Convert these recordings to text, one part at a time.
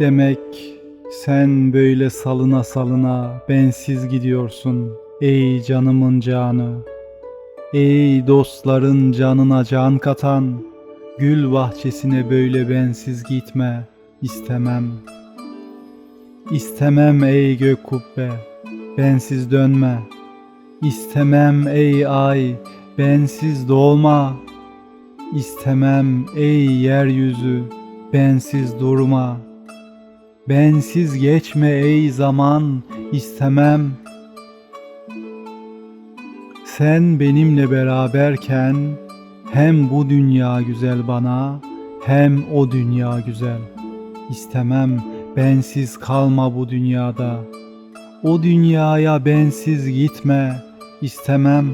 Demek sen böyle salına salına bensiz gidiyorsun ey canımın canı. Ey dostların canına can katan, gül bahçesine böyle bensiz gitme, istemem. İstemem ey gök kubbe, bensiz dönme. İstemem ey ay, bensiz doğma. İstemem ey yeryüzü, bensiz durma. Bensiz geçme ey zaman, istemem. Sen benimle beraberken hem bu dünya güzel bana hem o dünya güzel. İstemem bensiz kalma bu dünyada. O dünyaya bensiz gitme, istemem.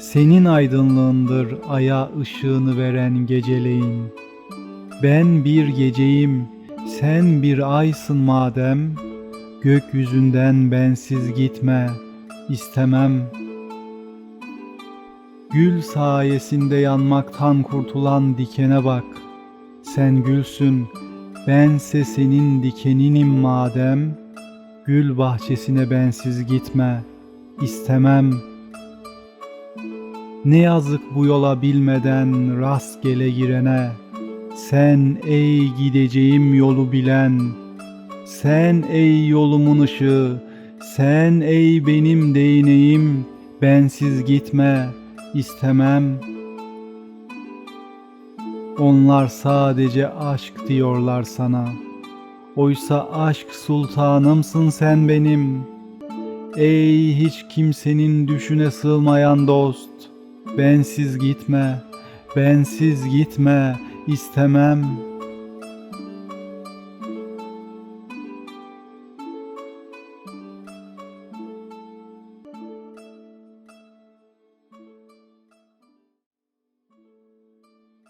Senin aydınlığındır aya ışığını veren geceleyin. Ben bir geceyim, sen bir aysın madem. Gökyüzünden bensiz gitme, istemem. Gül sayesinde yanmaktan kurtulan dikene bak. Sen gülsün, bense senin dikeninim madem. Gül bahçesine bensiz gitme, istemem. Ne yazık bu yola bilmeden rastgele girene. Sen ey gideceğim yolu bilen, sen ey yolumun ışığı, sen ey benim değneğim, bensiz gitme, istemem. Onlar sadece aşk diyorlar sana. Oysa aşk sultanımsın sen benim. Ey hiç kimsenin düşüne sığmayan dost, bensiz gitme, bensiz gitme, istemem.''